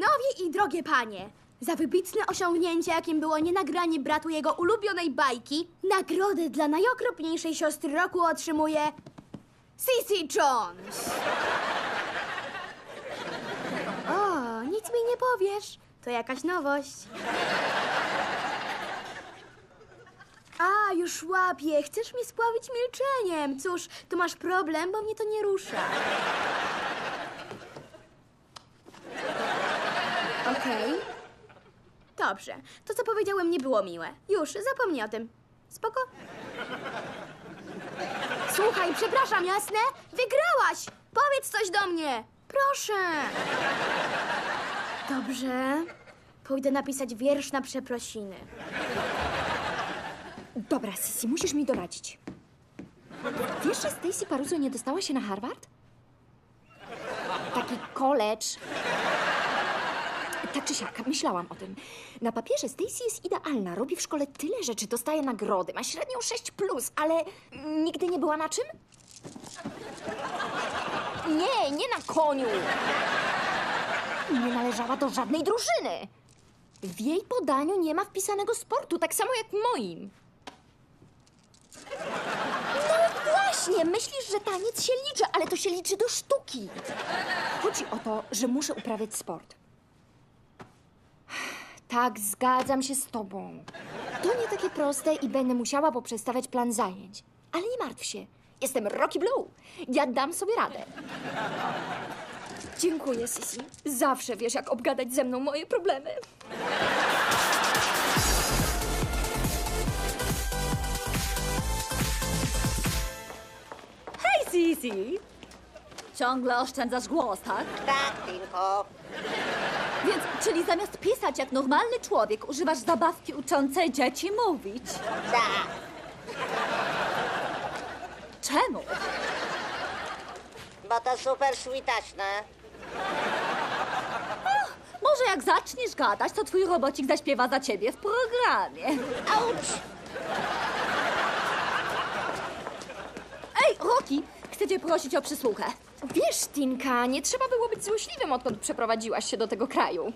Panowie i drogie panie, za wybitne osiągnięcie, jakim było nienagranie bratu jego ulubionej bajki, nagrodę dla najokropniejszej siostry roku otrzymuje Sissy Jones. O, nic mi nie powiesz. To jakaś nowość. A, już łapię. Chcesz mnie spławić milczeniem. Cóż, to masz problem, bo mnie to nie rusza. Okej. Dobrze. To, co powiedziałem, nie było miłe. Już, zapomnij o tym. Spoko? Słuchaj, przepraszam, jasne? Wygrałaś! Powiedz coś do mnie! Proszę! Dobrze. Pójdę napisać wiersz na przeprosiny. Dobra, Sisi, musisz mi doradzić. Wiesz, że Stacy Paruso nie dostała się na Harvard? Taki college. Tak czy siak, myślałam o tym. Na papierze Stacy jest idealna, robi w szkole tyle rzeczy, dostaje nagrody, ma średnią 6+, plus, ale nigdy nie była na czym? Nie, nie na koniu. Nie należała do żadnej drużyny. W jej podaniu nie ma wpisanego sportu, tak samo jak w moim. No właśnie, myślisz, że taniec się liczy, ale to się liczy do sztuki. Chodzi o to, że muszę uprawiać sport. Tak, zgadzam się z tobą. To nie takie proste i będę musiała poprzestawiać plan zajęć. Ale nie martw się, jestem Rocky Blue. Ja dam sobie radę. Dziękuję, Sisi. Zawsze wiesz, jak obgadać ze mną moje problemy. Hej, Sisi! Ciągle oszczędzasz głos, tak? Tak, Tinko. Więc, czyli zamiast pisać jak normalny człowiek, używasz zabawki uczącej dzieci mówić. Tak. Czemu? Bo to super switaśne. Może jak zaczniesz gadać, to twój robocik zaśpiewa za ciebie w programie. Auć! Ej, Roki! Chcę cię prosić o przysłuchę. Wiesz, Tinka, nie trzeba było być złośliwym, odkąd przeprowadziłaś się do tego kraju.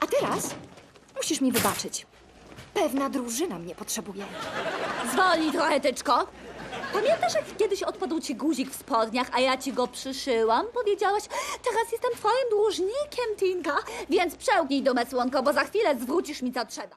A teraz musisz mi wybaczyć. Pewna drużyna mnie potrzebuje. Zwolnij trochę, tyczko. Pamiętasz, jak kiedyś odpadł ci guzik w spodniach, a ja ci go przyszyłam? Powiedziałaś, teraz jestem twoim dłużnikiem, Tinka, więc przełknij dumę, słonko, bo za chwilę zwrócisz mi co trzeba.